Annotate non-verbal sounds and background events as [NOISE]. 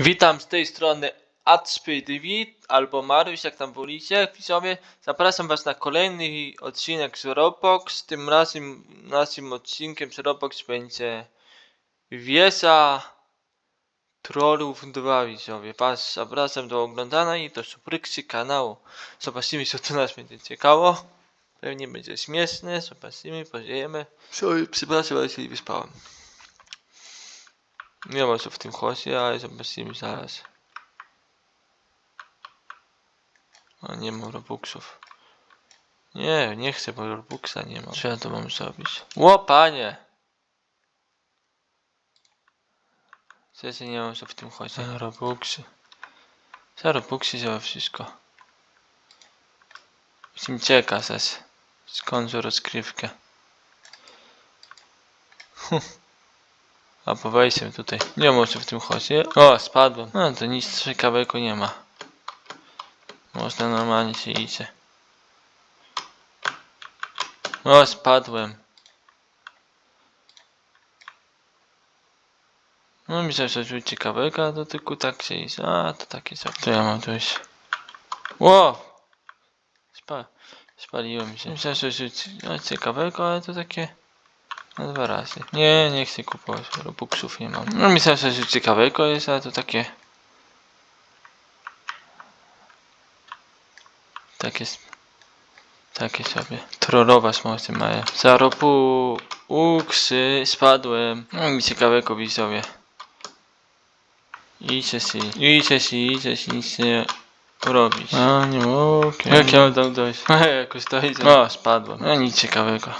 Witam z tej strony Atspy TV albo Maruś, jak tam wolicie. Widzowie, zapraszam was na kolejny odcinek z Roblox. Tym razem naszym odcinkiem z Roblox będzie Wiesa Trollów 2 widzowie. Was zapraszam do oglądania i do subskrypcji kanału. Zobaczymy co tu nas będzie ciekało. Pewnie będzie śmieszne, zobaczymy. Sorry, przepraszam, ale się wyspałem. Nie ma co w tym chodzie, ale zobaczymy zaraz. A nie mam robuxów. Nie, nie chcę, bo robuxa nie mam. Co ja to mam zrobić? Ło, panie! Przecież nie mam co w tym chodzie. Za robuxy. Za robuxy działa wszystko. Musimy czekać, zaś. Skończę rozgrywkę. A po tutaj. Nie co w tym chodzi. O, spadłem. No to nic ciekawego nie ma. Można normalnie się idzie. O, spadłem. No myślałem, że coś ciekawego, a to tylko tak się idzie. A, to takie co. To ja mam tu iść. Ło! Spa spaliłem się. Myślałem, że coś no, ciekawego, ale to takie... No dwa razy. Nie, nie chcę kupować, robuxów nie mam. No myślałem, że coś ciekawego jest, ale to takie... Takie... Takie sobie. Trollować mocy mają. Za robu... Uksy, spadłem. No mi ciekawego widzowie. Idźcie si. Idźcie si, idźcie si, nic nie robić. A nie mogę. Jak ja tam dojść? [LAUGHS] Jakoś to idzie. O, spadłem. No nic ciekawego.